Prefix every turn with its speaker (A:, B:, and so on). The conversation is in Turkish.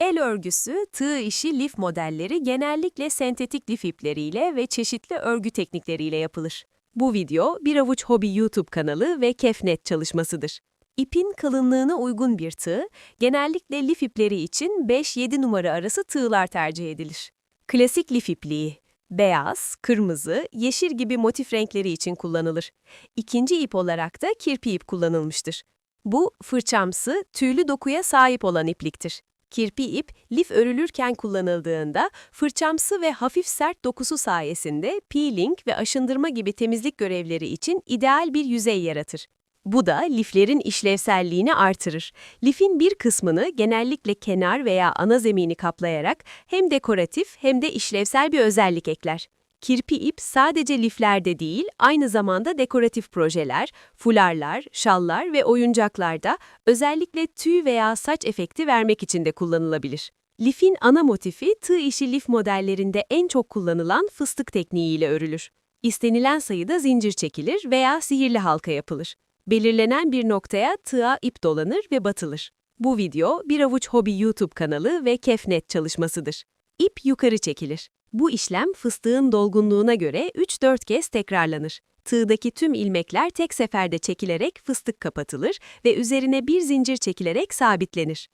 A: El örgüsü, tığ işi lif modelleri genellikle sentetik lif ipleriyle ve çeşitli örgü teknikleriyle yapılır. Bu video Bir Avuç Hobi YouTube kanalı ve Kefnet çalışmasıdır. İpin kalınlığına uygun bir tığ, genellikle lif ipleri için 5-7 numara arası tığlar tercih edilir. Klasik lif ipliği, beyaz, kırmızı, yeşil gibi motif renkleri için kullanılır. İkinci ip olarak da kirpi ip kullanılmıştır. Bu, fırçamsı, tüylü dokuya sahip olan ipliktir. Kirpi ip, lif örülürken kullanıldığında fırçamsı ve hafif sert dokusu sayesinde peeling ve aşındırma gibi temizlik görevleri için ideal bir yüzey yaratır. Bu da liflerin işlevselliğini artırır. Lifin bir kısmını genellikle kenar veya ana zemini kaplayarak hem dekoratif hem de işlevsel bir özellik ekler. Kirpi ip sadece liflerde değil, aynı zamanda dekoratif projeler, fularlar, şallar ve oyuncaklarda özellikle tüy veya saç efekti vermek için de kullanılabilir. Lifin ana motifi tığ işi lif modellerinde en çok kullanılan fıstık tekniğiyle örülür. İstenilen sayıda zincir çekilir veya sihirli halka yapılır. Belirlenen bir noktaya tığa ip dolanır ve batılır. Bu video Bir Avuç Hobi YouTube kanalı ve Kefnet çalışmasıdır. İp yukarı çekilir. Bu işlem fıstığın dolgunluğuna göre 3-4 kez tekrarlanır. Tığdaki tüm ilmekler tek seferde çekilerek fıstık kapatılır ve üzerine bir zincir çekilerek sabitlenir.